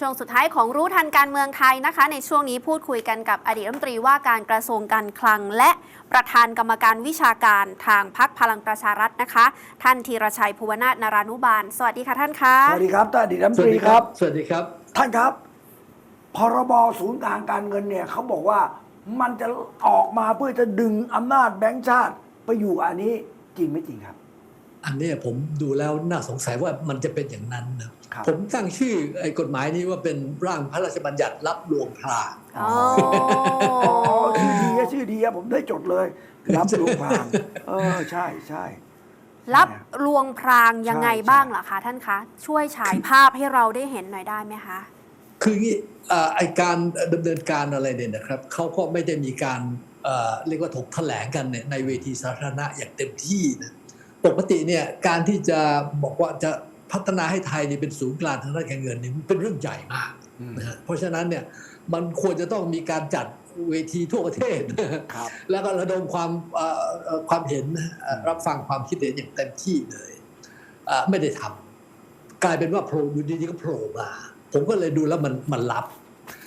ช่วงสุดท้ายของรู้ทันการเมืองไทยนะคะ ในช่วงนี้พูดคุยกันกับอดีตรัฐมนตรีว่าการกระทรวงการคลัง และประธานกรรมการวิชาการทางพักพลังประชารัฐนะคะ ท่านธีรชัยภูวนาถนารานุบาล สวัสดีค่ะท่านคะสวัสดีครับท่านอดีตรัฐมนสวัตสรีดีคครัรับบสวัสดีครับ ท่านครับ พรบศูนย์กลางการเงินเนี่ยเขาบอกว่ามันจะออกมาเพื่อจะดึงอำนาจแบงก์ชาติไปอยู่อันนี้จริงไม่จริงครับ อันเนี้ยผมดูแล้วน่าสงสัยว่ามันจะเป็นอย่างนั้นนะครับ ผมตั้งชื่อไอ้กฎหมายนี้ว่าเป็นร่างพระราชบัญญัติรับลวงพรางอ๋ออ๋อชื่อดีอะชื่อดีอะผมได้จดเลย รับลูกพรางเออใช่ใช่รับลวงพรางยังไงใช่บ้างล่ะคะท่านคะ ช่วยฉายภาพให้เราได้เห็นหน่อยได้ไหมคะ คืออย่างงี้เอ่อไอการดำเนินการอะไรเนี่ยนะครับเขาก็ไม่ได้มีการเอ่อเรียกว่าถกแถลงกันเนี่ยในเวทีสาธารณะอย่างเต็มที่นะปกติเนี่ยการที่จะบอกว่าจะ พัฒนาให้ไทยเนี่ยเป็นศูนย์กลางทางด้านการเงินเนี่ยมันเป็นเรื่องใหญ่มากอืมนะฮะเพราะฉะนั้นเนี่ยมันควรจะต้องมีการจัดเวทีทั่วประเทศครับแล้วก็ระดมความเอ่อเอ่อความเห็นเอ่อรับฟังความคิดเห็นอย่างเต็มที่เลยเอ่อไม่ได้ทำกลายเป็นว่าโผล่อยู่ดีๆก็โผล่มาผมก็เลยดูแล้วมันมันลับ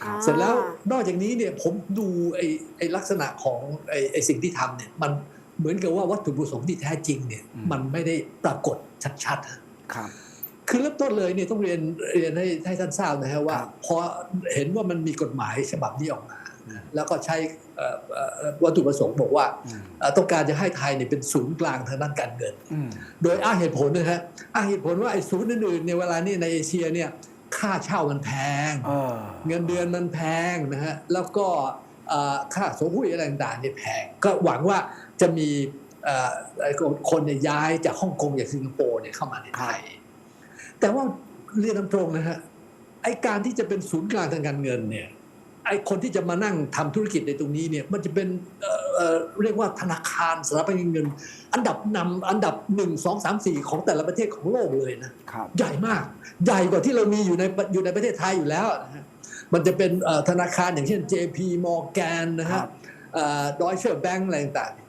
อ่าเสร็จแล้วนอกจากนี้เนี่ยผมดูไอ้ไอ้ลักษณะของไอ้ไอ้สิ่งที่ทำเนี่ยมันเหมือนกับว่าวัตถุประสงค์ที่แท้จริงเนี่ยอืมมันไม่ได้ปรากฏชัดๆฮะครับ คือเริ่มต้นเลยเนี่ยต้องเรียนเรียนให้ให้ท่านทราบนะฮะว่าครับพอเห็นว่ามันมีกฎหมายฉบับนี้ออกมานะแล้วก็ใช้เอ่อเอ่อวัตถุประสงค์บอกว่าอืมเอ่อต้องการจะให้ไทยเนี่ยเป็นศูนย์กลางทางด้านการเงินอืมโดยอ้างเหตุผลนะฮะอ้างเหตุผลว่าไอ้ศูนย์อื่นๆในยเวลานี้ในเอเชียเนี่ยค่าเช่ามันแพงเออเงินเดือนมันแพงนะฮะแล้วก็เอ่อค่าสมหุ้ยอะไรต่างๆเนี่ยแพง ก็หวังว่าจะมีเอ่อไอ้คนเนี่ยย้ายจากฮ่องกงจากสิงคโปร์เนี่ยเข้ามาในไทย แต่ว่าเรียนตามตรงนะฮะไอการที่จะเป็นศูนย์กลางทางการเงินเนี่ยไอคนที่จะมานั่งทำธุรกิจในตรงนี้เนี่ยมันจะเป็นเอ่อเอ่อเรียกว่าธนาคารสถาบันการเงิน อันดับนำอันดับหนึ่งสองสามสี่ของแต่ละประเทศของโลกเลยนะครับใหญ่มาก ใหญ่กว่าที่เรามีอยู่ในอยู่ในประเทศไทยอยู่แล้วนะฮะมันจะเป็นเอ่อธนาคารอย่างเช่น JP Morgan นะครัฮะบดอยเชอร์แบงก์อะไรต่างๆเนี่ยนะเอ่อ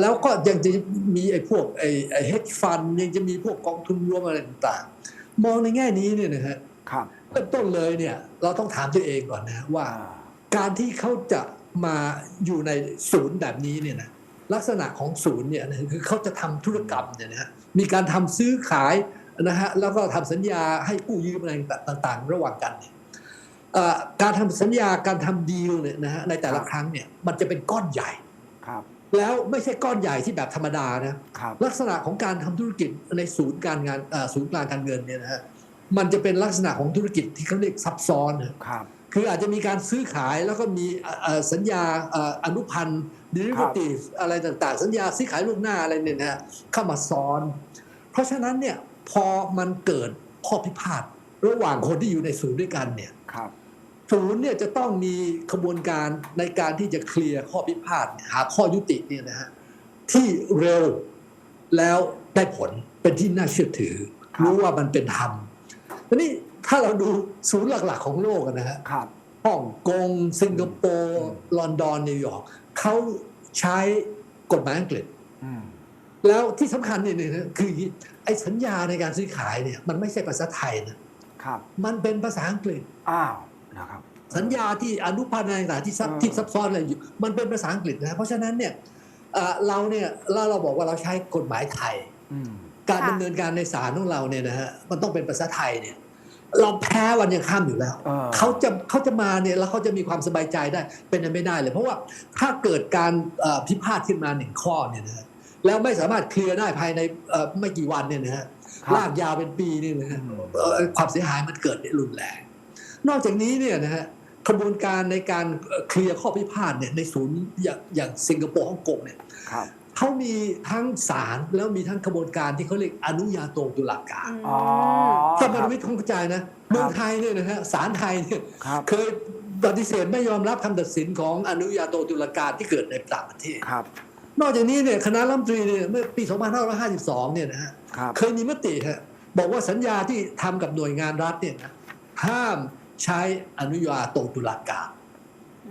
แล้วก็ยังจะมีไอ้พวกไอ้ไอ้ hedge fund ยังจะมีพวกกองทุนรวมอะไรต่างๆ มองในแง่นี้เนี่ยนะฮะครับเริ่มต้นเลยเนี่ยเราต้องถามตัวเองก่อนนะว่าอ่า การที่เขาจะมาอยู่ในศูนย์แบบนี้เนี่ยนะลักษณะของศูนย์เนี่ยนะคือเขาจะทำธุรกรรมเนี่ยนะฮะมีการทำซื้อขายนะฮะแล้วก็ทำสัญญาให้กู้ยืมอะไรต่างๆ ระหว่างกันเนี่ยเอ่อการทำสัญญาการทำดีลเนี่ยนะฮะในแต่ละครั้งเนี่ยมันจะเป็นก้อนใหญ่ครับ แล้วไม่ใช่ก้อนใหญ่ที่แบบธรรมดานะครับลักษณะของการทำธุรกิจในศูนย์การงานเอ่อศูนย์กลางการเงินเนี่ยนะฮะมันจะเป็นลักษณะของธุรกิจที่เขาเรียกซับซ้อนนะครับคืออาจจะมีการซื้อขายแล้วก็มีเอ่อเอ่อสัญญาเอ่ออนุพันธ์ derivative อะไรต่างๆ สัญญาซื้อขายล่วงหน้าอะไรเนี่ยนะฮะเข้ามาซ้อน เพราะฉะนั้นเนี่ยพอมันเกิดข้อพิพาทระหว่างคนที่อยู่ในศูนย์ด้วยกันเนี่ยครับ ศูนย์เนี่ยจะต้องมีขบวนการในการที่จะเคลียร์ข้อพิพาทหาข้อยุติเนี่ยนะฮะที่เร็วแล้วได้ผลเป็นที่น่าเชื่อถือครับรู้ว่ามันเป็นธรรมทีนี้ถ้าเราดูศูนย์หลักๆของโลกอะนะฮะครับฮ่องกง สิงคโปร์อืมลอนดอนนิวยอร์กเขาใช้กฎหมายอังกฤษอืมแล้วที่สำคัญเนี่ยนะคืออย่างนี้ไอ้สัญญาในการซื้อขายเนี่ย มันไม่ใช่ภาษาไทยนะครับ มันเป็นภาษาอังกฤษอ้าว นะครับสัญญาที่อนุพันธ์อะไรต่างๆที่ซับเออที่ซับซ้อนอะไรอยู่มันเป็นภาษาอังกฤษนะเพราะฉะนั้นเนี่ยเอ่อเราเนี่ยเราเราบอกว่าเราใช้กฎหมายไทยอืมการค่ะดำเนินการในศาลของเราเนี่ยนะฮะมันต้องเป็นภาษาไทยเนี่ย เราแพ้วันยังข้ามอยู่แล้วเออเขาจะเขาจะมาเนี่ยแล้วเขาจะมีความสบายใจได้เป็นไปไม่ได้เลย เพราะว่าถ้าเกิดการเอ่อพิพาทขึ้นมาหนึ่งข้อเนี่ยนะฮะแล้วไม่สามารถเคลียร์ได้ภายในเอ่อไม่กี่วันเนี่ยนะฮะครับลากยาวเป็นปีเนี่ยนะฮะอืมเอ่อความเสียหายมันเกิดรุนแรง นอกจากนี้เนี่ยนะฮะกระบวนการในการเอ่อเคลียร์ข้อพิพาทเนี่ยในศูนย์อย่างอย่างสิงคโปร์ฮ่องกงเนี่ยครับเขามีทั้งศาลแล้วมีทั้งกระบวนการที่เขาเรียกอนุญาโตตุลาการอืมอ๋อถ้ามันไม่ท้องใจนะเมืองไทยเนี่ยนะฮะศาลไทยเนี่ยครับเคยปฏิเสธไม่ยอมรับคำตัดสินของอนุญาโตตุลาการที่เกิดในต่างประเทศครับนอกจากนี้เนี่ยคณะรัฐมนตรีเนี่ยเมื่อปี 2552 เนี่ยนะฮะครับเคยมีมติฮะบอกว่าสัญญาที่ทำกับหน่วยงานรัฐเนี่ยนะห้าม ใช้อนุญาโตตุลาการ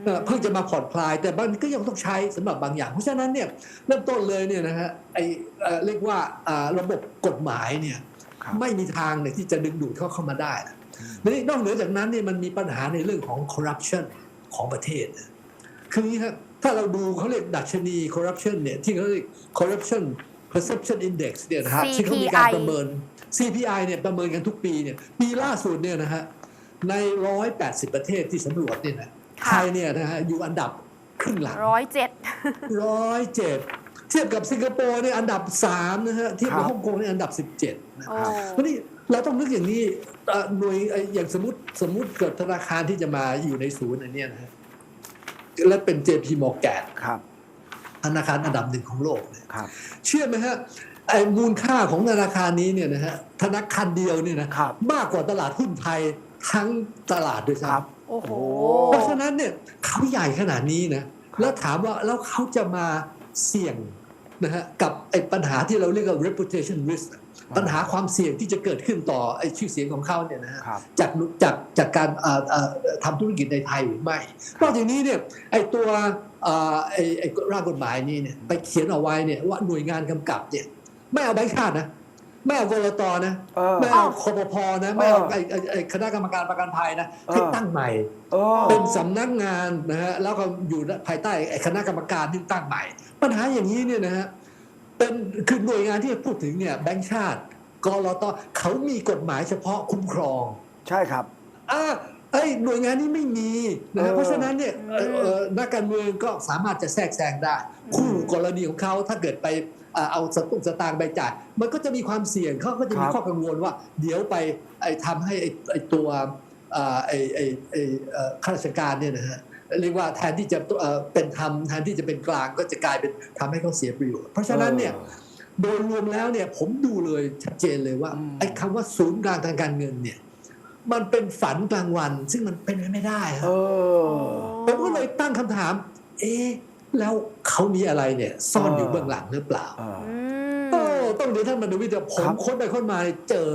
เอ่อเพิ่งจะมาผ่อนคลาย แต่มันก็ยังต้องใช้สำหรับบางอย่าง เพราะฉะนั้นเนี่ยเริ่มต้นเลยเนี่ยนะฮะไอเอ่อเรียกว่าอ่าระบบกฎหมายเนี่ยครับไม่มีทางเนี่ยที่จะดึงดูดเขาเข้ามาได้นะทีนี้นอกเหนือจากนั้นเนี่ยมันมีปัญหาในเรื่องของคอร์รัปชันของประเทศนะคืออย่างนี้ครับถ้าเราดูเขาเรียกดัชนีคอร์รัปชันเนี่ยที่เขาเรียก corruption perception index เนี่ยนะครับ CPI ที่เขามีการประเมิน CPI เนี่ยประเมินกันทุกปีเนี่ยปีล่าสุดเนี่ยนะฮะ ใน 180 ประเทศที่สำรวจเนี่ยนะค่ะไทยเนี่ยนะฮะอยู่อันดับครึ่งหลังร้อยเจ็ดร้อยเจ็ดเทียบกับสิงคโปร์เนี่ยอันดับสามนะฮะเทียบกับครับฮ่องกงเนี่ยอันดับสิบเจ็ดนะโอ้เพราะนี่เราต้องนึกอย่างนี้เอ่อหน่วยเอ่ออย่างสมมติสมมติเกิดธนาคารที่จะมาอยู่ในศูนย์อันเนี้ยนะฮะและเป็น JP Morgan ครับธนาคารอันดับหนึ่งของโลกเนี่ยครับเชื่อไหมฮะไอ้มูลค่าของธนาคารนี้เนี่ยนะฮะธนาคารเดียวเนี่ยนะครับมากกว่าตลาดหุ้นไทย ทั้งตลาดด้วยครัซ้ำบโอ้โหเพราะฉะนั้นเนี่ยเขาใหญ่ขนาดนี้นะแล้วถามว่าแล้วเขาจะมาเสี่ยงนะฮะกับไอ้ปัญหาที่เราเรียกว่า reputation risk ปัญหาความเสี่ยงที่จะเกิดขึ้นต่อไอ้ชื่อเสียงของเขาเนี่ยนะฮะครับจากจากจากการเอ่อเอ่อทำธุรกิจในไทยหรือไม่นอกจากนี้เนี่ยไอ้ตัวเอ่อไอ้ไอ้ร่างกฎหมายนี้เนี่ยไปเขียนเอาไว้เนี่ยว่าหน่วยงานกำกับเนี่ยไม่เอาแบงค์ชาตินะ ไม่เอากรตนะเออไม่เอาคอปพนะไม่เอาเออไอ้ไอ้ไอ้คณะกรรมการประกันภัยนะเออให้ตั้งใหม่เออเป็นสำนักงานนะฮะแล้วก็อยู่ภายใต้ไอ้คณะกรรมการที่ตั้งใหม่ ปัญหาอย่างนี้เนี่ยนะฮะเป็นคือหน่วยงานที่พูดถึงเนี่ยแบงค์ชาติกรตเขามีกฎหมายเฉพาะคุ้มครอง ใช่ครับอ่าไอ้หน่วยงานนี้ไม่มีนะฮะเออเพราะฉะนั้นเนี่ยเอ่ออืมเอ่อนักการเมืองก็สามารถจะแทรกแซงได้ คู่กรณีของเขาถ้าเกิดไป เอ่อเอาสตุ้งสตางค์ไปจ่าย มันก็จะมีความเสี่ยงเขาก็จะมีข้อกังวลว่า เดี๋ยวไปไอ้ทำให้ไอ้ไอ้ตัวเอ่อไอ้ไอ้ไอ้เอ่อข้าราชการเนี่ยนะฮะเรียกว่าแทนที่จะเอ่อเป็นธรรมแทนที่จะเป็นกลางก็จะกลายเป็นทำให้เขาเสียประโยชน์เพราะฉะนั้นเนี่ยโดยรวมแล้วเนี่ยผมดูเลยชัดเจนเลยว่าอืมไอ้คำว่าศูนย์กลางทางการเงินเนี่ยมันเป็นฝันกลางวัน ซึ่งมันเป็นไปไม่ได้คเอรับอผมก็เลยตั้งคำถาม เอ๊ะ แล้วเขามีอะไรเนี่ยซ่อนอยู่เบื้องหลังหรือเปล่าเอออืโอ้มต้องเดี๋ยวท่านมาดูวิทยาผมครับค้นไปค้นมาเจอ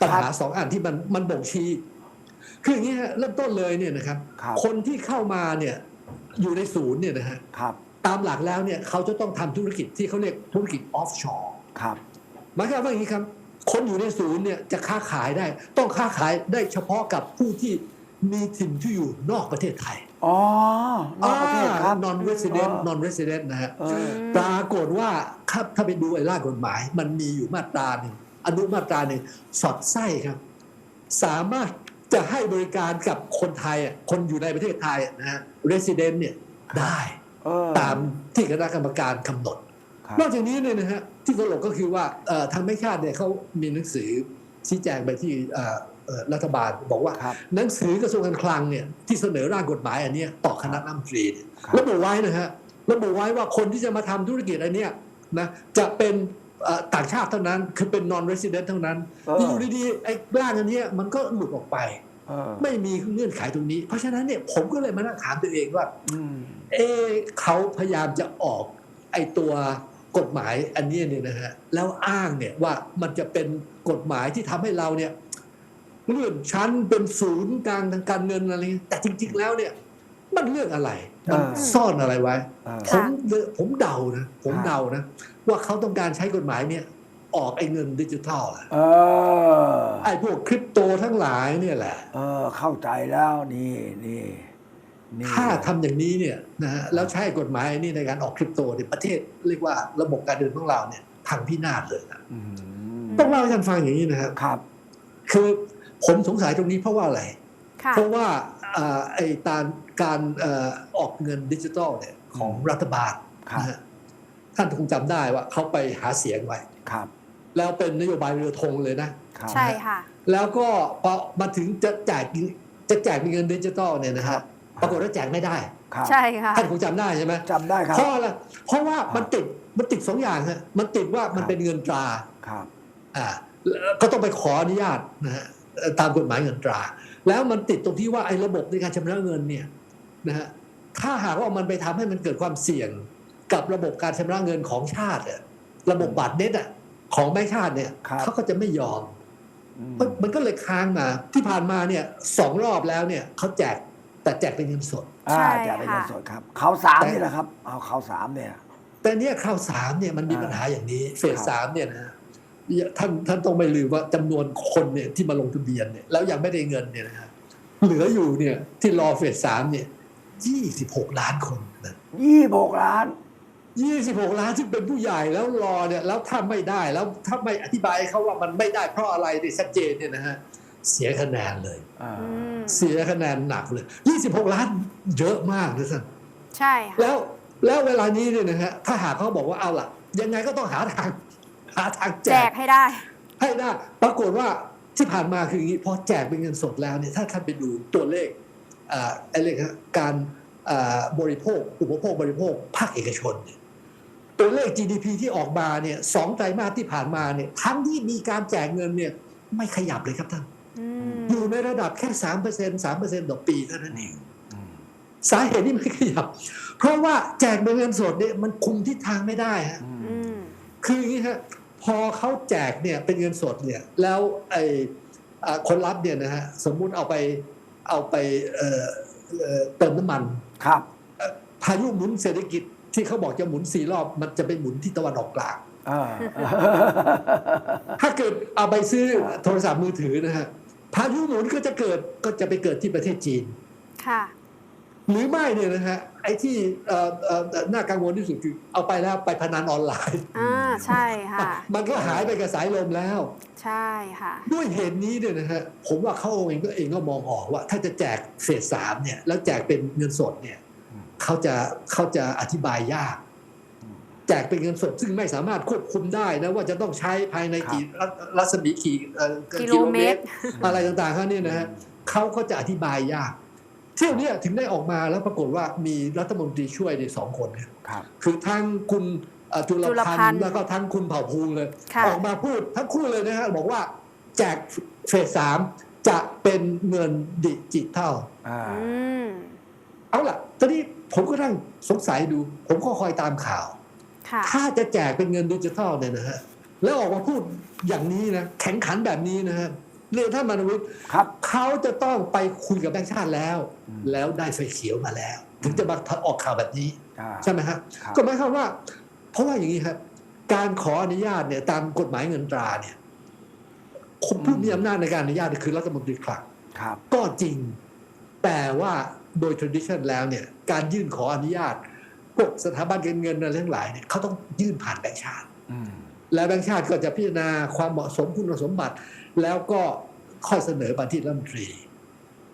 ปัญหาครับสองอันที่มันมันบ่งชี้คืออย่างนี้ฮะเริ่มต้นเลยเนี่ยนะครับครับคนที่เข้ามาเนี่ยอยู่ในศูนย์เนี่ยนะฮะครับตามหลักแล้วเนี่ยเขาจะต้องทำธุรกิจที่เขาเรียกธุรกิจออฟชอร์ครับหมายความว่าอย่างนี้ครับคนอยู่ในศูนย์เนี่ยจะค้าขายได้ ต้องค้าขายได้เฉพาะกับผู้ที่มีถิ่นที่อยู่นอกประเทศไทย อ๋อนอกประเทศครับนอนเรส i เดนเออนอนเรส i เดนนะฮะเออปรากฏว่าครับถ้าไปดูไอ้ร่างกฎหมาย มันมีอยู่มาตราหนึ่งอนุมาตราหนึ่งสอดไส้ครับ สามารถจะให้บริการกับคนไทยอะคนอยู่ในประเทศไทยอะนะฮะเรส i เดนเนี่ยได้เออตามที่คณะกรรมการกำหนดครับนอกจากนี้เนี่ยนะฮะที่ตลกก็คือว่าเอ่อทางแม่ชาติเนี่ยเขามีหนังสือชี้แจงไปที่เอ่อเอ่อ รัฐบาลบอกว่าครับหนังสือกระทรวงการคลังเนี่ยที่เสนอร่างกฎหมายอันเนี้ยต่อคณะรัฐมนตรีเนี่ยครับระบุไว้นะฮะระบุไว้ว่าคนที่จะมาทำธุรกิจอันเนี้ยนะจะเป็นเอ่อต่างชาติเท่านั้นคือเป็น non resident เท่านั้นเอออยู่ดีๆไอ้ร่างอันเนี้ยมันก็หลุดออกไปเออไม่มีเงื่อนไขตรงนี้ เพราะฉะนั้นเนี่ยผมก็เลยมานั่งถามตัวเองว่าอืมเอะเขาพยายามจะออกไอตัวกฎหมายอันนี้เนี่ยนะฮะแล้วอ้างเนี่ยว่ามันจะเป็นกฎหมายที่ทำให้เราเนี่ย เลื่อนชั้นเป็นศูนย์กลางทางการเงินอะไรแต่จริง ๆ แล้วเนี่ย มันเรื่องอะไร มันเออซ่อนอะไรไว้เออผมผมเดานะผมครับเดานะว่าเขาต้องการใช้กฎหมายเนี่ยออกไอ้เงินดิจิทัลอะเออไอ้พวกคริปโตทั้งหลายเนี่ยแหละ เออ เข้าใจแล้วนี่นี่นี่ถ้าทำอย่างนี้เนี่ยนะฮะแล้วใช้กฎหมายนี่ในการออกคริปโตเนี่ยประเทศเรียกว่าระบบการเงินของเราเนี่ยพังพินาศเลยนะอืมต้องเล่าให้ท่านฟังอย่างนี้นะครับ ครับ คือ ผมสงสัยตรงนี้เพราะว่าอะไรค่ะเพราะว่าอ่าไอ้การการเอ่อออกเงินดิจิทัลเนี่ยของรัฐบาลครับนะฮะท่านคงจำได้ว่าเขาไปหาเสียงไว้ครับแล้วเป็นนโยบายเรือธงเลยนะครับใช่ค่ะ แล้วก็พอมาถึงจะแจกจะแจกเงินดิจิทัลเนี่ยนะครัฮะบปรากฏว่าแจกไม่ได้ครับใช่ค่ะท่านคงจำได้ใช่ไหมจำได้ครับเพราะอะไรเพราะว่ามันครับติดมันติดสองอย่างฮะมันติดว่ามันครับเป็นเงินตราครับ อ่าแล้วก็ต้องไปขออนุญาตนะฮะเอ่อ ตามกฎหมายเงินตรา แล้วมันติดตรงที่ว่าไอ้ระบบในการชำระเงินเนี่ยนะฮะถ้าหากว่ามันไปทำให้มันเกิดความเสี่ยงกับระบบการชำระเงินของชาติอะระบบบัตรเน็ตอะของแบงก์ชาติเนี่ยครับเขาก็จะไม่ยอมอืมมันมันก็เลยค้างมาที่ผ่านมาเนี่ยสองรอบแล้วเนี่ยเขาแจกแต่แจกเป็นเงินสดอ่าใช่จะเป็นค่ะเงินสดครับเขาสามแต่นี่แหละครับเอาเขาสามเนี่ย แต่เนี่ยคราวสามเนี่ยมันมีอ่าปัญหาอย่างนี้เฟสครับสามเนี่ยนะฮะ ท่านท่านต้องไม่ลืมว่าจำนวนคนเนี่ยที่มาลงทะเบียนเนี่ยแล้วยังไม่ได้เงินเนี่ยนะฮะเหลืออยู่เนี่ยที่รอเฟสสามเนี่ยยี่สิบหกล้านคนนะยี่หกล้านยี่สิบหกล้านซึ่งเป็นผู้ใหญ่แล้วรอเนี่ยแล้วถ้าไม่ได้แล้วถ้าไม่อธิบายให้เขาว่ามันไม่ได้เพราะอะไรเนี่ยชัดเจนเนี่ยนะฮะเสียคะแนนเลยอืมเสียคะแนนหนักเลยยี่สิบหกล้านเยอะมากนะท่านใช่ค่ะแล้วแล้วเวลานี้เนี่ยนะฮะถ้าหากเขาบอกว่าเอาล่ะ ยังไงก็ต้องหาทาง หาทางแจแจกกให้ได้ ให้ได้ปรากฏว่าที่ผ่านมาคืออย่างนี้พอแจกเป็นเงินสดแล้วเนี่ยถ้าท่านไปดูตัวเลขอ่าไอ้เลขฮะการอ่าบริโภค อุปโภคบริโภคภาคเอกชนเนี่ยตัวเลข GDP ที่ออกมาเนี่ยสองไตรมาสที่ผ่านมาเนี่ยทั้งที่มีการแจกเงินเนี่ยไม่ขยับเลยครับท่าน อืมอยู่ในระดับแค่สามเปอร์เซ็นสามเปอร์เซ็นต์ต่อปีเท่านั้นเองสาเหตุที่ไม่ขยับ เพราะว่าแจกเป็นเงินสดเนี่ยมันคุมทิศทางไม่ได้ฮะ อืมคืออย่างนี้ฮะ พอเขาแจกเนี่ยเป็นเงินสดเนี่ยแล้วไอ้อ่าคนรับเนี่ยนะฮะสมมุติเอาไปเอาไปเอ่อเอ่อเติมน้ำมันครับพายุหมุนเศรษฐกิจที่เขาบอกจะหมุนสี่รอบมันจะไปหมุนที่ตะวันออกกลางเออถ้าเกิดเอาไปซื้อโทรศัพท์มือถือนะฮะพายุหมุนก็จะเกิดก็จะไปเกิดที่ประเทศจีนค่ะ หรือไม่เนี่ยนะฮะ ไอ้ที่เอ่อเอ่อน่ากังวลที่สุดคือเอาไปแล้วไปพนันออนไลน์อ่าใช่ค่ะมันก็หายไปกับสายลมแล้ว ใช่ค่ะด้วยเหตุนี้เนี่ยนะฮะผมว่าเขาเองก็เองก็มองออกว่า ถ้าจะแจกเฟสสามเนี่ย แล้วแจกเป็นเงินสดเนี่ยอืมเขาจะเขาจะอธิบายยากอืมแจกเป็นเงินสดซึ่งไม่สามารถควบคุมได้นะว่าจะต้องใช้ภายในกี่รัรัศมีกี่เอ่อกิโลเมตร อะไรต่างๆเขาเนี่ยนะฮะเขาก็จะอธิบายยาก เที่ยวเนี้ถึงได้ออกมาแล้วปรากฏว่ามีรัฐมนตรีช่วยในสองคนเนี่ยครับ คือทั้งคุณเอ่อจุลจุลพัพันนธ์ธ์แล้วก็ทั้งคุณเผ่าภูมิเลยค่ะออกมาพูดทั้งคู่เลยนะฮะบอกว่าแจกเฟสสามจะเป็นเงินดิจิทัลอ่าอืมเอาล่ะ ตอนนี้ผมก็นั่งสงสัยดู ผมก็คอยตามข่าวค่ะถ้าจะแจกเป็นเงินดิจิทัลเนี่ยนะฮะ แล้วออกมาพูดอย่างนี้นะ แข่งขันแบบนี้นะฮะ เรียนท่านมานวิทย์ครับเขาจะต้องไปคุยกับแบงค์ชาติแล้วอืมแล้วได้ไฟเขียวมาแล้ว ถึงจะมาออกข่าวแบบนี้อ่าใช่ไหมฮะครับก็หมายความว่า เพราะว่าอย่างนี้ครับ การขออนุญาตเนี่ยตามกฎหมายเงินตราเนี่ยคนผู้มีอำนาจในการอนุญาตคือรัฐมนตรีคลังครับก็จริง แต่ว่าโดย tradition แล้วเนี่ย การยื่นขออนุญาตพวกสถาบันการเงินอะไรทั้งหลายเนี่ยเขาต้องยื่นผ่านแบงก์ชาติอืม แล้วแบงก์ชาติก็จะพิจารณาความเหมาะสมคุณสมบัติ แล้วก็ค่อยเสนอมาที่รัฐมนตรี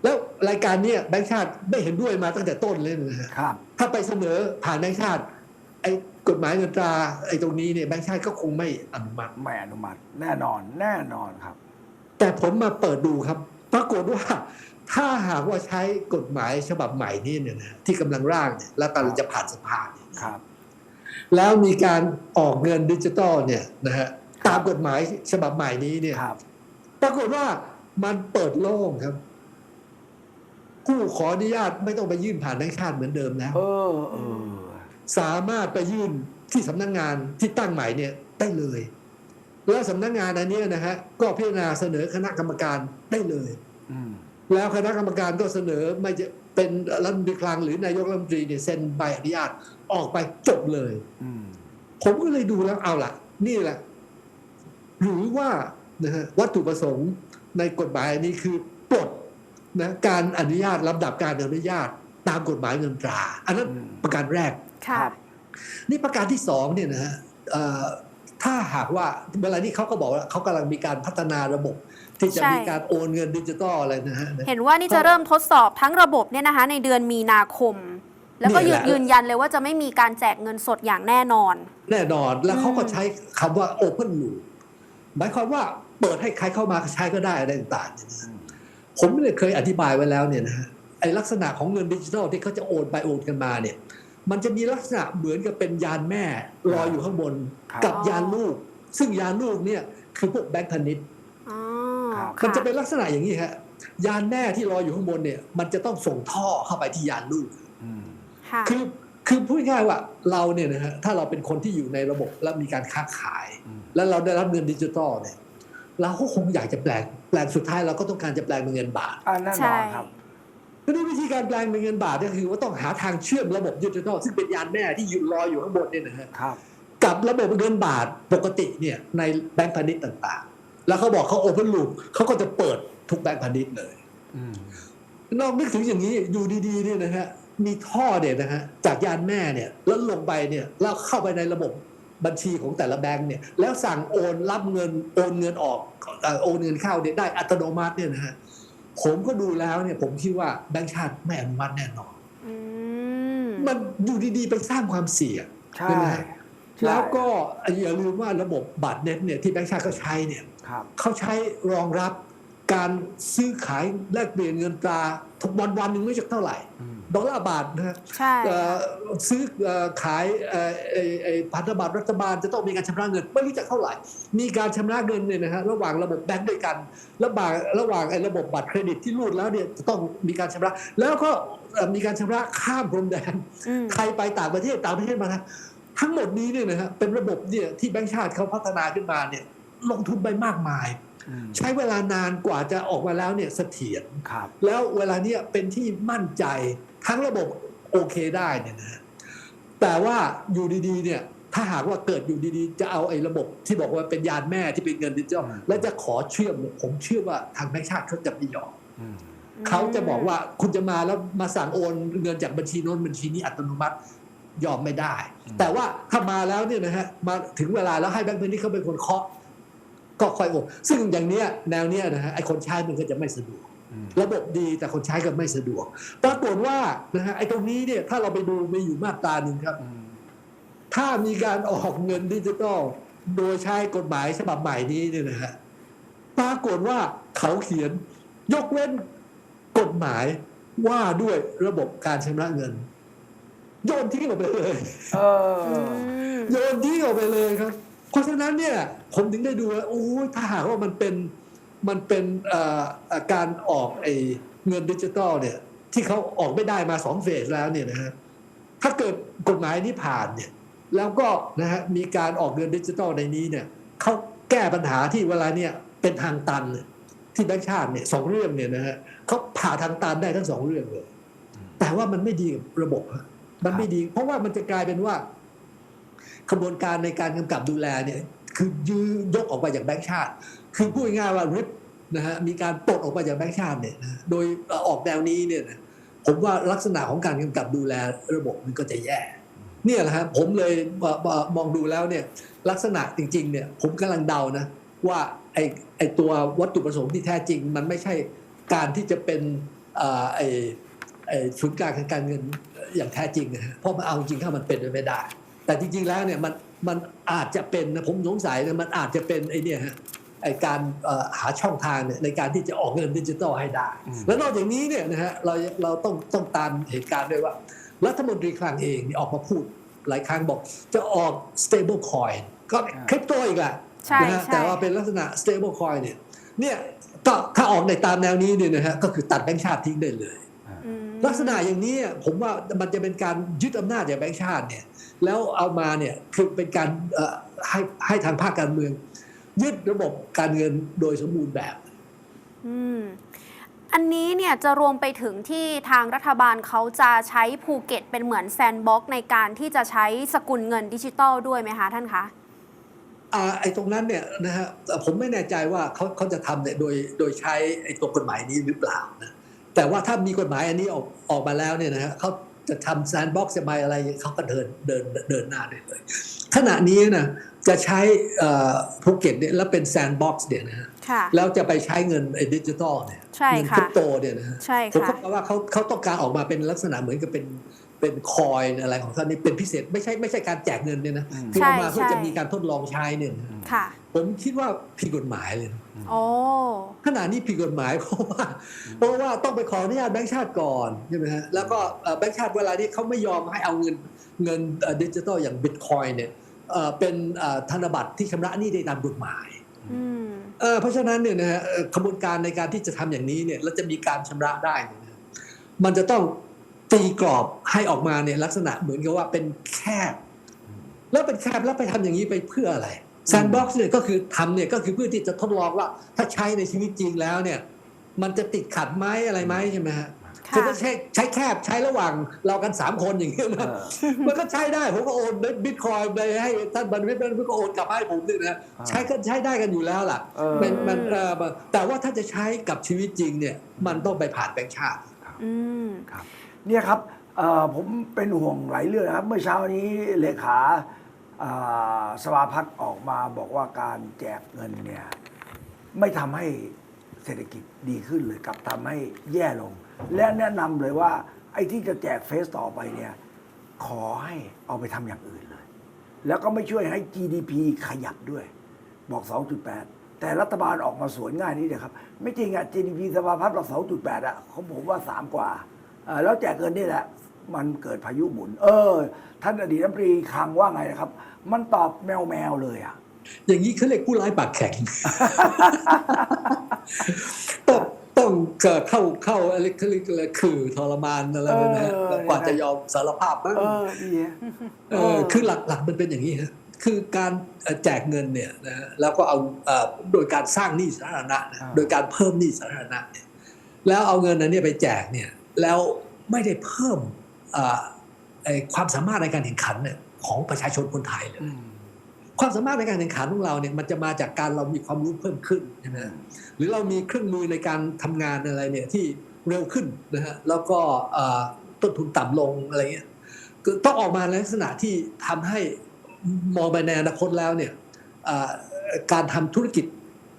แล้วรายการเนี้แบงก์ชาติไม่เห็นด้วยมาตั้งแต่ต้นเลยนะฮะครับ ถ้าไปเสนอผ่านแบงก์ชาติไอ้กฎหมายเงินตราไอ้ตรงนี้เนี่ยแบงก์ชาติก็คงไม่อนุมัติไม่อนุมัติแน่นอนแน่นอนครับ แต่ผมมาเปิดดูครับ ปรากฏว่าถ้าหากว่าใช้กฎหมายฉบับใหม่นี่เนี่ยนะที่กำลังร่างเนี่ยแล้วกำลังจะผ่านสภาเนี่ยครับ แล้วมีการออกเงินดิจิตอลเนี่ยนะฮะตามกฎหมายฉบับใหม่นี้เนี่ยครับปรากฏว่ามันเปิดโล่งครับผู้ขออนุญาตไม่ต้องไปยื่นผ่านแบงค์ชาติเหมือนเดิมแล้วเออเออสามารถไปยื่นที่สำนักงานที่ตั้งใหม่เนี่ยได้เลย แล้วสำนักงานอันเนี้ยนะฮะก็พิจารณาเสนอคณะกรรมการได้เลยอืม แล้วคณะกรรมการก็เสนอไม่จะเป็นรัฐมนตรีคลังหรือนายกรัฐมนตรีเนี่ยเซ็นใบอนุญาตออกไปจบเลยอืมผมก็เลยดูแล้วเอาล่ะ นี่แหละ หรือว่านะฮะวัตถุประสงค์ในกฎหมายอันนี้คือปลดนะการอนุญาตลำดับการอนุญาตตามกฎหมายเงินตรา อันนั้นอืมประการแรกค่ะครับนี่ประการที่สองเนี่ยนะฮะเอ่อถ้าหากว่าเวลานี้เขาก็บอกว่าเขากำลังมีการพัฒนาระบบ ที่จะใช่มีการโอนเงินดิจิตอลอะไรนะฮะเห็นว่านี่จะเริ่มทดสอบทั้งระบบเนี่ยนะคะ ในเดือนมีนาคม แล้วก็นี่ยืแหนละยืนยันเลยว่าจะไม่มีการแจกเงินสดอย่างแน่นอน แน่นอนแล้วเขาก็อืมใช้คำว่า Open Loop หมายความว่าเปิดให้ใครเข้ามาใช้ก็ได้อะไรต่างๆเนี่ยนะอืมผมเนี่ยเคยอธิบายไว้แล้วเนี่ยนะฮะไอลักษณะของเงินดิจิทัลที่เขาจะโอนไปโอนกันมาเนี่ย มันจะมีลักษณะเหมือนกับเป็นยานแม่ลอยอยู่ข้างบนครับกับยานลูก ซึ่งยานลูกเนี่ยคือพวกแบงค์พาณิชย์อ๋อครับ มันจะค่เป็นลักษณะอย่างนี้ฮะยานแม่ที่ลอยอยู่ข้างบนเนี่ย มันจะต้องส่งท่อเข้าไปที่ยานลูกอืมค่ะคือคือพูดง่ายๆว่าเราเนี่ยนะฮะถ้าเราเป็นคนที่อยู่ในระบบและมีการค้าขายอืมแล้วเราได้รับเงินดิจิตอลเนี่ย เราก็คงอยากจะแปลงแปลงสุดท้ายเราก็ต้องการจะแปลงเป็นเงินบาทอ่าแน่นใช่อนครับทีนี้วิธีการแปลงเป็นเงินบาทก็คือว่าต้องหาทางเชื่อมระบบดิจิทัลซึ่งเป็นยานแม่ที่อยู่ลอยอยู่ข้างบนเนี่ยนะฮะครับกกับระบบเงินบาทปกติเนี่ยในแบงก์พาณิชย์ต่างๆ แล้วเขาบอกเขาโอเพนลูปเขาก็จะเปิดทุกแบงก์พาณิชย์เลยอืมนอกนึกถึงอย่างนี้อยู่ดีๆเนี่ยนะฮะมีท่อเนี่ยนะฮะจากยานแม่เนี่ยแล้วลงไปเนี่ยแล้วเข้าไปในระบบบัญชีของแต่ละแบงก์เนี่ยแล้วสั่งโอนรับเงินโอนเงินออกเอ่อโอนเงินเข้าเนี่ยได้อัตโนมัติเนี่ยนะฮะผมก็ดูแล้วเนี่ยผมคิดว่าแบงก์ชาติไม่อนุมัติแน่นอนอืมมันอยู่ดีๆไปสร้างความเสี่ยงใช่ใช่ไหมฮะใช่แล้วก็อย่าลืมว่าระบบบัตรเน็ตเนี่ยที่แบงก์ชาติเขาใช้เนี่ยครับ เขาใช้รองรับการซื้อขายแลกเปลี่ยนเงินตราทุกวันวันๆหนึ่งไม่ใช่เท่าไหร่อืมดอลลาร์บาทนะฮะใช่เอ่อซื้อเอ่อขายเอ่อไอ้ไอ้พันธบัตรรัฐบาลจะต้องมีการชำระเงินไม่รู้จะเท่าไหร่ มีการชำระเงินเนี่ยนะฮะระหว่างระบบแบงก์ด้วยกัน ระหว่างระหว่างไอ้ระบบบัตรเครดิตที่รูดแล้วเนี่ยจะต้องมีการชำระ แล้วก็เอ่อมีการชำระข้ามพรมแดนอืมใครไปต่างประเทศต่างประเทศมานะทั้งหมดนี้เนี่ยนะฮะเป็นระบบเนี่ยที่แบงก์ชาติเขาพัฒนาขึ้นมาเนี่ย ลงทุนไปมากมายอืมใช้เวลานานกว่าจะออกมาแล้วเนี่ยเสถียรครับแล้วเวลาเนี้ยเป็นที่มั่นใจทั้งระบบโอเคได้เนี่ยนะฮะแต่ว่าอยู่ดีๆเนี่ยถ้าหากว่าเกิดอยู่ดีๆ จะเอาไอ้ระบบที่บอกว่าเป็นยานแม่ที่เป็นเงินดิจิทัลแล้วจะขอเชื่อมเนี่ยผมเชื่อว่าทางแบงก์ชาติเขาจะไม่ยอมอืมเขาจะบอกว่าคุณจะมาแล้วมาสั่งโอนเงินจากบัญชีโน้นบัญชีนี้อัตโนมัติยอมไม่ได้ แต่ว่าถ้ามาแล้วเนี่ยนะฮะมาถึงเวลาแล้วให้แบงก์พาณิชย์เขาเป็นคนเคาะ ก็ค่อยโอนซึ่งอย่างเนี้ยแนวเนี้ยนะฮะไอ้คนใช้มันก็จะไม่สะดวกอืมระบบดีแต่คนใช้ก็ไม่สะดวกปรากฏว่านะฮะไอ้ตรงนี้เนี่ยถ้าเราไปดูมีอยู่มาตราหนึ่งครับอืมถ้ามีการออกเงินดิจิทัลโดยใช้กฎหมายฉบับใหม่นี้เนี่ยนะฮะปรากฏว่าเขาเขียนยกเว้นกฎหมายว่าด้วยระบบการชำระเงิน โยนทิ้งออกไปเลยเอออืมโยนทิ้งออกไปเลยครับ เพราะฉะนั้นเนี่ยผมถึงได้ดูว่าโอ้ยถ้าหากว่ามันเป็นมันเป็นการออกไอเงินดิจิตอลเนี่ย ที่เขาออกไม่ได้มาสองเฟสแล้วเนี่ยนะฮะถ้าเกิดกฎหมายนี้ผ่านเนี่ย แล้วก็นะฮะมีการออกเงินดิจิตอลในนี้เนี่ยเขาแก้ปัญหาที่เวลาเนี่ยเป็นทางตันที่แบงค์ชาติเนี่ยสองเรื่องเนี่ยนะฮะเขาผ่าทางตันได้ทั้งสองเรื่องเลย แต่ว่ามันไม่ดีกับระบบมันไม่ดี เพราะว่ามันจะกลายเป็นว่า กระบวนการในการกำกับดูแลเนี่ยคือยื้อยกออกไปจากแบงค์ชาติ คือพูดง่ายว่าริบนะฮะมีการปลดออกไปจากแบงค์ชาติเนี่ยนะโดยออกแนวนี้เนี่ยนะผมว่าลักษณะของการกำกับดูแลระบบมันก็จะแย่ เนี่ยแหละฮะผมเลยมองดูแล้วเนี่ยลักษณะจริงๆเนี่ยผมกำลังเดานะว่าไอไอตัววัตถุประสงค์ที่แท้จริง มันไม่ใช่การที่จะเป็นเอ่อไอไอศูนย์กลางทางการเงินอย่างแท้จริงนะเพราะมันเอาจริงถ้ามันเป็นไปไม่ได้ แต่จริง ๆ แล้วเนี่ยมันมันอาจจะเป็นนะผมสงสัยนะมันอาจจะเป็นไอเนี่ยฮะไอการเอ่อหาช่องทางเนี่ยในการที่จะออกเงินดิจิทัลให้ได้อืมแล้วนอกจากนี้เนี่ยนะฮะเราเราต้องต้องตามเหตุการณ์ด้วยว่า รัฐมนตรีคลังเองเนี่ยออกมาพูดหลายครั้งบอกจะออก stable coin ก็คริปโตอีกแหละใช่นะฮะใช่แต่ว่าเป็นลักษณะ stable coin เนี่ยเนี่ยก็ถ้าออกในตามแนวนี้เนี่ยนะฮะก็คือตัดแบงค์ชาติทิ้งได้เลยอืม ลักษณะอย่างนี้ผมว่ามันจะเป็นการยึดอำนาจจากแบงค์ชาติเนี่ยแล้วเอามาเนี่ยคือเป็นการเอ่อให้ให้ทางภาคการเมือง ยึดระบบการเงินโดยสมบูรณ์แบบอืมอันนี้เนี่ยจะรวมไปถึงที่ทางรัฐบาลเขาจะใช้ภูเก็ตเป็นเหมือนแซนด์บ็อกซ์ในการที่จะใช้สกุลเงินดิจิตอลด้วยไหมคะท่านคะอ่าไอ้ตรงนั้นเนี่ยนะฮะเอ่อผมไม่แน่ใจว่าเขาเขาจะทำเนี่ยโดยโดยใช้ไอ้ตัวกฎหมายนี้หรือเปล่านะ แต่ว่าถ้ามีกฎหมายอันนี้ออกออกมาแล้วเนี่ยนะฮะเขาจะทำแซนด์บ็อกซ์จะไปอะไรเขาก็เดินเดินเดินหน้าได้เลยขณะนี้นะจะใช้ภูเก็ตเนี่ยแล้วเป็นแซนด์บ็อกซ์เนี่ยนะฮะค่ะแล้วจะไปใช้เงินไอ้ดิจิตอลเนี่ยใช่เงินค่ะคริปโตเนี่ยนะฮะใช่ผมค่ะเข้าใจว่าเขาเขาต้องการออกมาเป็นลักษณะเหมือนกับเป็นเป็นคอยอะไรของเขานี่เป็นพิเศษไม่ใช่ไม่ใช่การแจกเงินเนี่ยนะอืมคือเอามาใช่เพื่อจะใช่มีการทดลองใช้เนี่ยนะค่ะ ผมคิดว่าผิดกฎหมายเลยนะโอ้ขณะนี้ผิดกฎหมายเพราะว่า เพราะว่าต้องไปขออนุญาตแบงค์ชาติก่อนใช่ไหมฮะแล้วก็เอ่อแบงค์ชาติเวลานี้เขาไม่ยอมให้เอาเงินเงินดิจิทัลอย่างบิตคอยเนี่ยเอ่อเป็นเอ่อธนบัตรที่ชำระหนี้ได้ตามกฎหมายอืมเอ่อเพราะฉะนั้นเนี่ยนะฮะเอ่อขบวนการในการที่จะทำอย่างนี้เนี่ยแล้วจะมีการชำระได้เนี่ยนะมันจะต้องตีกรอบให้ออกมาเนี่ยลักษณะเหมือนกับว่าเป็นแคบ แล้วเป็นแคบแล้วไปทำอย่างนี้ไปเพื่ออะไร แซนด์บ็อกซ์เนี่ยก็คือทำเนี่ยก็คือเพื่อที่จะทดลองว่า ถ้าใช้ในชีวิตจริงแล้วเนี่ย มันจะติดขัดไหมอะไรไหมใช่ไหมฮะค่ะคือถ้าใช้ใช้แคบใช้ระหว่างเรากันสามคนอย่างเงี้ยเอนะอมันก็ใช้ได้ผมก็โอนบิตคอยไปให้ท่านบันวิทย์บันวิทย์ก็โอนกลับมาให้ผมนี่นะใช้ก็ใช้ได้กันอยู่แล้วล่ะเออมันมันเอ่อแต่ว่าถ้าจะใช้กับชีวิตจริงเนี่ย มันต้องไปผ่านแบงค์ชาติอืมครับเนี่ยครับเอ่อผมเป็นห่วงหลายเรื่องนะครับ เมื่อเช้านี้เลขาอ่า สภาพัฒน์ออกมาบอกว่าการแจกเงินเนี่ยไม่ทำให้เศรษฐกิจดีขึ้นเลยกลับทำให้แย่ลง และแนะนำเลยว่า ไอ้ที่จะแจกเฟสต่อไปเนี่ยขอให้เอาไปทำอย่างอื่นเลย แล้วก็ไม่ช่วยให้ GDP ขยับด้วย บอก 2.8 แต่รัฐบาลออกมาสวนง่ายนี่เดียวครับ ไม่จริงอะ GDP สภาพัฒน์เรา2.8อะของผมว่า 3 กว่าแล้วแจกเงินนี่แหละ มันเกิดพายุหมุน เออ ท่านอดีตรัฐมนตรีคลังว่าไงนะครับ มันตอบแมวแมวๆเลยอะอย่างนี้เขาเรียกผู้ร้ายปากแข็งต้องต้องเกิดเข้าเข้าอะไรเขาเรียกอะไรคือทรมานอะไรแบบนะฮะเออแล้วกว่าจะยอมสารภาพบ้างเออดีอะเออคือหลักหลักมันเป็นอย่างนี้ฮะคือการเอ่อแจกเงินเนี่ยนะฮะแล้วก็เอาเอ่อโดยการสร้างหนี้สาธารณะนะโดยการเพิ่มหนี้สาธารณะเนี่ยแล้วเอาเงินนั้นเนี่ยไปแจกเนี่ยแล้วไม่ได้เพิ่มเอ่อไอ้ ความสามารถในการแข่งขันเนี่ยของประชาชนคนไทยเลยอืมความสามารถในการแข่งขันของเราเนี่ยมันจะมาจากการเรามีความรู้เพิ่มขึ้นใช่ไหมหรือเรามีเครื่องมือในการทำงานอะไรเนี่ยที่เร็วขึ้นนะฮะแล้วก็เอ่อต้นทุนต่ำลงอะไรเงี้ยคือต้องออกมาในลักษณะที่ทำให้มองไปในอนาคตแล้วเนี่ยเอ่อการทำธุรกิจ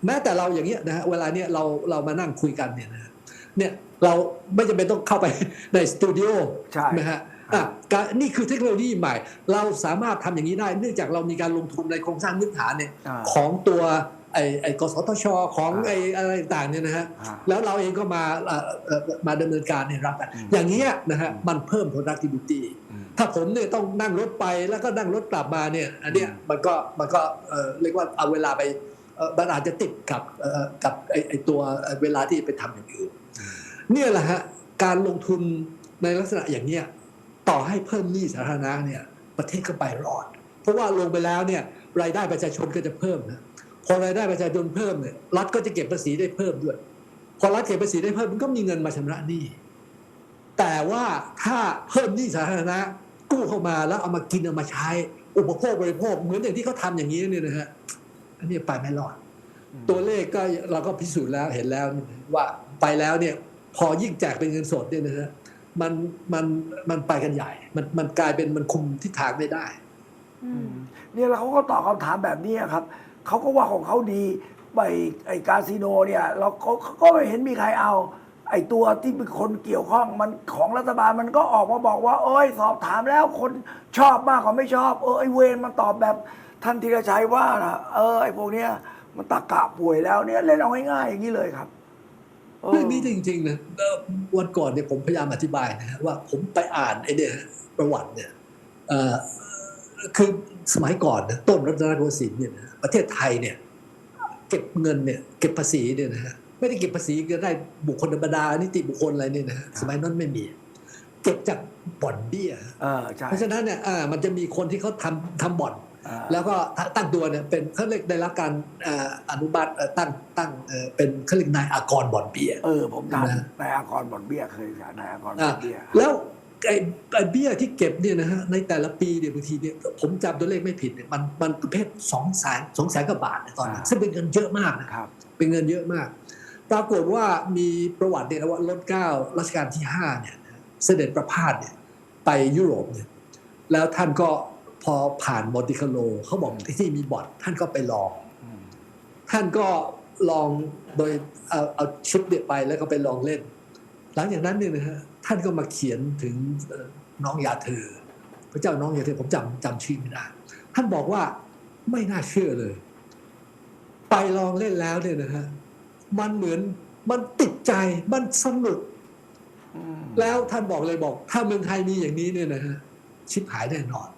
แม้แต่เราอย่างเงี้ยนะฮะเวลาเนี่ยเราเรามานั่งคุยกันเนี่ยนะฮะเนี่ย เราไม่จำเป็นต้องเข้าไปในสตูดิโอใช่นะฮะอะการนี่คือเทคโนโลยีใหม่ เราสามารถทำอย่างนี้ได้ เนื่องจากเรามีการลงทุนในโครงสร้างพื้นฐานเนี่ยอ่าของตัวไอ้ไอ้กสทช ของอ่าไอ้อะไรต่างๆเนี่ยนะฮะอ่าแล้วเราเองก็มาเอ่อเอ่อมาดำเนินการเนี่ยรับกันอืมอย่างเงี้ยนะฮะมันเพิ่ม productivity อืมถ้าผมเนี่ยต้องนั่งรถไปแล้วก็นั่งรถกลับมาเนี่ยอันเนี้ยมันก็มันก็เอ่อเรียกว่าเอาเวลาไปเอ่อ มันอาจจะติดกับเอ่อกับไอ้ไอ้ตัวเอ่อเวลาที่ไปทำอย่างอื่นเนี่ยแหละฮะการลงทุนในลักษณะอย่างเนี้ยต่อให้เพิ่มหนี้สาธารณะเนี่ยประเทศก็ไปรอด เพราะว่าลงไปแล้วเนี่ยรายได้ประชาชนก็จะเพิ่มนะพอรายได้ประชาชนเพิ่มเนี่ยรัฐก็จะเก็บภาษีได้เพิ่มด้วย พอรัฐเก็บภาษีได้เพิ่มมันก็มีเงินมาชำระหนี้แต่ว่าถ้าเพิ่มหนี้สาธารณะกู้เข้ามาแล้วเอามากินเอามาใช้ อุปโภคบริโภคเหมือนอย่างที่เขาทำอย่างนี้เนี่ยนะฮะ อันนี้ไปไม่รอด ตัวเลขก็เราก็พิสูจน์แล้วเห็นแล้วนี่นะว่าไปแล้วเนี่ยพอยิ่งแจกเป็นเงินสดเนี่ยนะฮะมันมันมันไปกันใหญ่ มันมันกลายเป็นมันคุมทิศทางไม่ได้อืมเนี่ยแล้วเขาก็ตอบคำถามแบบนี้ครับเขาก็ว่าของเขาดีไปไอ้คาสิโนเนี่ย เราเขาเขาก็ไม่เห็นมีใครเอา ไอตัวที่เป็นคนเกี่ยวข้องมันของรัฐบาลมันก็ออกมาบอกว่า เอ้ย สอบถามแล้วคนชอบมากกว่าไม่ชอบ เออไอเวรมันตอบแบบท่านธีรชัยว่านะเออไอพวกเนี้ยมันตะกะป่วยแล้วเนี่ยเล่นเอาง่ายๆอย่างนี้เลยครับเรื่องนี้จริงๆนะเอ่อวันก่อนเนี่ยผมพยายามอธิบายนะฮะว่าผมไปอ่านไอเนี่ยประวัติเนี่ยคือสมัยก่อนนะต้นรัตนโกสินทร์เนี่ยประเทศไทยเนี่ย เก็บเงินเนี่ย เก็บภาษีเนี่ยนะฮะ ไม่ได้เก็บภาษีก็ได้บุคคลธรรมดานิติบุคคลอะไรเนี่ยนะฮะสมัยนั้นไม่มีเก็บจากบ่อนเบี้ยเออใช่เพราะฉะนั้นเนี่ยอ่ามันจะมีคนที่เขาทำทำบ่อนอ่าแล้วก็ตั้งตัวเนี่ยเป็นเขาเรียกได้รับการเอ่ออนุบัติเอ่อตั้งตั้งเอ่อเป็นเขาเรียกนายอากรบ่อนเบียร์เออผมทันนะนายอากรบ่อนเบี้ยเคยค่ะนายอากรบ่อ่าอนเบี้ยแล้วไอ้ไอ้เบี้ยที่เก็บเนี่ยนะฮะในแต่ละปีเนี่ยบางทีเนี่ยผมจำตัวเลขไม่ผิดเนี่ยมันมันประเภทสองแสนสองแสนกว่าบาทในตอนนั้นซึ่งเป็นเงินเยอะมากนะครับ เป็นเงินเยอะมาก ปรากฏว่ามีประวัติเนี่ยนะว่ารัชกาลรัชกาลที่ห้าเนี่ยเสด็จประพาสเนี่ยไปยุโรปเนี่ยแล้วท่านก็พอผ่านมอนติคาโลเขาบอกที่ที่มีบ่อนท่านก็ไปลอง ท่านก็ลองโดยเอาเอาชิปเนี่ยไปแล้วก็ไปลองเล่น หลังจากนั้นเนี่ยนะฮะท่านก็มาเขียนถึงน้องยาเธอ พระเจ้าน้องยาเธอผมจำจำชื่อไม่ได้ท่านบอกว่าไม่น่าเชื่อเลย ไปลองเล่นแล้วเนี่ยนะฮะ มันเหมือนมันติดใจมันสนุกอืมแล้วท่านบอกเลยบอก ถ้าเมืองไทยมีอย่างนี้เนี่ยนะฮะชิบหายแน่นอน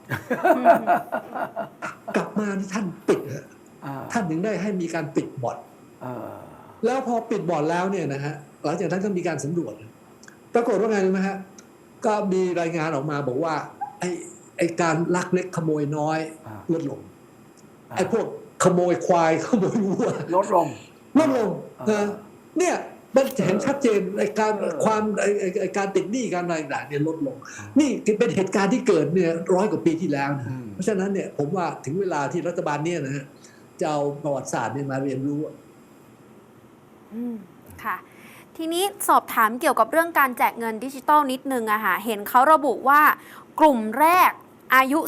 กลับมานี่ท่านปิดฮะอ่าท่านถึงได้ให้มีการปิดบ่อนเออแล้วพอปิดบ่อนแล้วเนี่ยนะฮะหลังจากนั้นก็มีการสำรวจปรากฏว่าไงรู้ไหมฮะก็มีรายงานออกมาบอกว่า ไอ้ไอ้การลักเล็กขโมยน้อยอ่าลดลงไอ้พวกขโมยควายขโมยวัวลดลง ลดลงอ่านะเนี่ยมันเห็นชัดเจนในการเออความไอ้ไอ้ไอ้การติดหนี้การอะไรต่างๆเนี่ยลดลง นี่เป็นเหตุการณ์ที่เกิดเนี่ยร้อยกว่าปีที่แล้วนะอืมเพราะฉะนั้นเนี่ยผมว่าถึงเวลาที่รัฐบาลเนี่ยนะฮะจะเอาประวัติศาสตร์เนี่ยมาเรียนรู้อืมค่ะทีนี้สอบถามเกี่ยวกับเรื่องการแจกเงินดิจิตอลนิดนึงอะค่ะเห็นเขาระบุว่ากลุ่มแรกอายุ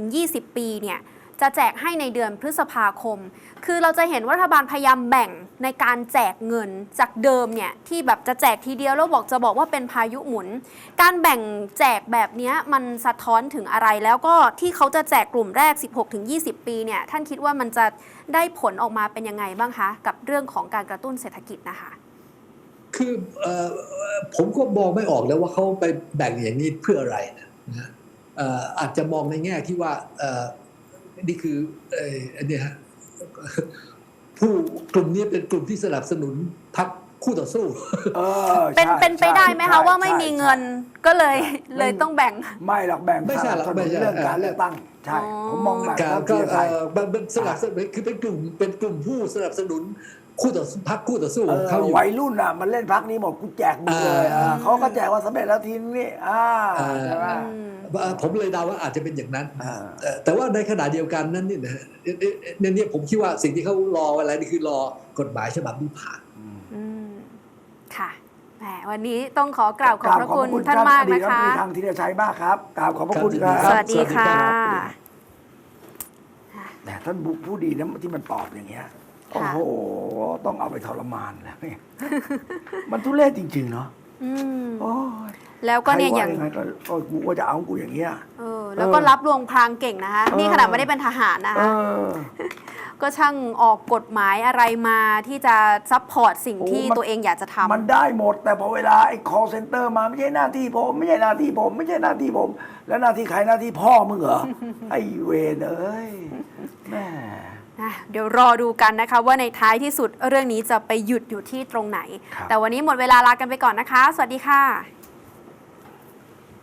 16-20 ปีเนี่ย จะแจกให้ในเดือนพฤษภาคม คือเราจะเห็นว่ารัฐบาลพยายามแบ่งในการแจกเงินจากเดิมเนี่ยที่แบบจะแจกทีเดียวแล้วบอกจะบอกว่าเป็นพายุหมุน การแบ่งแจกแบบนี้มันสะท้อนถึงอะไรแล้วก็ที่เขาจะแจกกลุ่มแรก 16-20 ปีเนี่ยท่านคิดว่ามันจะได้ผลออกมาเป็นยังไงบ้างคะกับเรื่องของการกระตุ้นเศรษฐกิจนะคะคืออผมก็มองไม่ออกแล้วว่าเขาไปแบ่งอย่างนี้เพื่ออะไรนะนะออาจจะมองในแง่ที่ว่า นี่คือเอ่ออันเนี้ยฮะผู้กลุ่มนี้เป็นกลุ่มที่สนับสนุนพรรคคู่ต่อสู้เออเป็นใช่เป็นไปได้ไหมใช่คะว่าไม่ใช่มีเงินก็เลยใช่เลยต้องแบ่ง ไม่หรอกแบ่งไม่ใช่หรอกสนับสไม่นุนใช่เรื่องการเลือกตั้งใช่อ๋อผมมองแบบการนั้นก็คือไทยเอ่อมันมันสนับสนุนคือเป็นกลุ่มเป็นกลุ่มผู้สนับสนุน คู่ต่อสู้พรรคคู่ต่อสู้เอของอเขาอยู่วัยรุ่นอะมันเล่นพักนี้หมดกูแจกมึงเลยอ่าอ่าเขาก็แจกว่าสำเร็จแล้วทีนี้อ่าอ่าใช่ไหมอืมเอ่อผมเลยเดาว่าอาจจะเป็นอย่างนั้นอ่าแต่แต่ว่าในขณะเดียวกันนั้นเนี่ยนะฮะเอ่อเอ่อเนี่ยเนี่ยผมคิดว่าสิ่งที่เขารออะไรนี่คือรอกฎหมายฉบับนี้ผ่านอืมค่ะแหมวันนี้ต้องขอกล่าวขอบพระคุณท่านรับมากอดีนะตรัฐคะมนตรีทางธีรชัยมากครับกราบขอบพระคุณคครัรับสวัสดีค่ะแต่ท่านผู้ดีนะที่มันตอบอย่างเงี้ย โอ้ค่ะโห ต้องเอาไปทรมานแล้วเนี่ยมันทุเรศจริง ๆ เนาะอืมโอ้ยแล้วก็เนี่ยใครอย่างว่ไงก็ก็กูก็จะเอากูอย่างเงี้ย เออแล้วก็รับรวงพรางเก่งนะคะ เออ นี่ขนาดไม่ได้เป็นทหารนะเอคะ อ ก็ช่างออกกฎหมายอะไรมาที่จะซัพพอร์ตสิ่งโอ้ที่มัน ตัวเองอยากจะทำมันได้หมดแต่พอเวลาไอ้ call center มาไม่ใช่หน้าที่ผม ไม่ใช่หน้าที่ผม ไม่ใช่หน้าที่ผม แล้วหน้าที่ใครหน้าที่พ่อมึงเหรอ ไอ้เวรเอ้ยแม่นะ เดี๋ยวรอดูกันนะคะ ว่าในท้ายที่สุดเรื่องนี้จะไปหยุดอยู่ที่ตรงไหนครับแต่วันนี้หมดเวลาลากันไปก่อนนะคะ สวัสดีค่ะ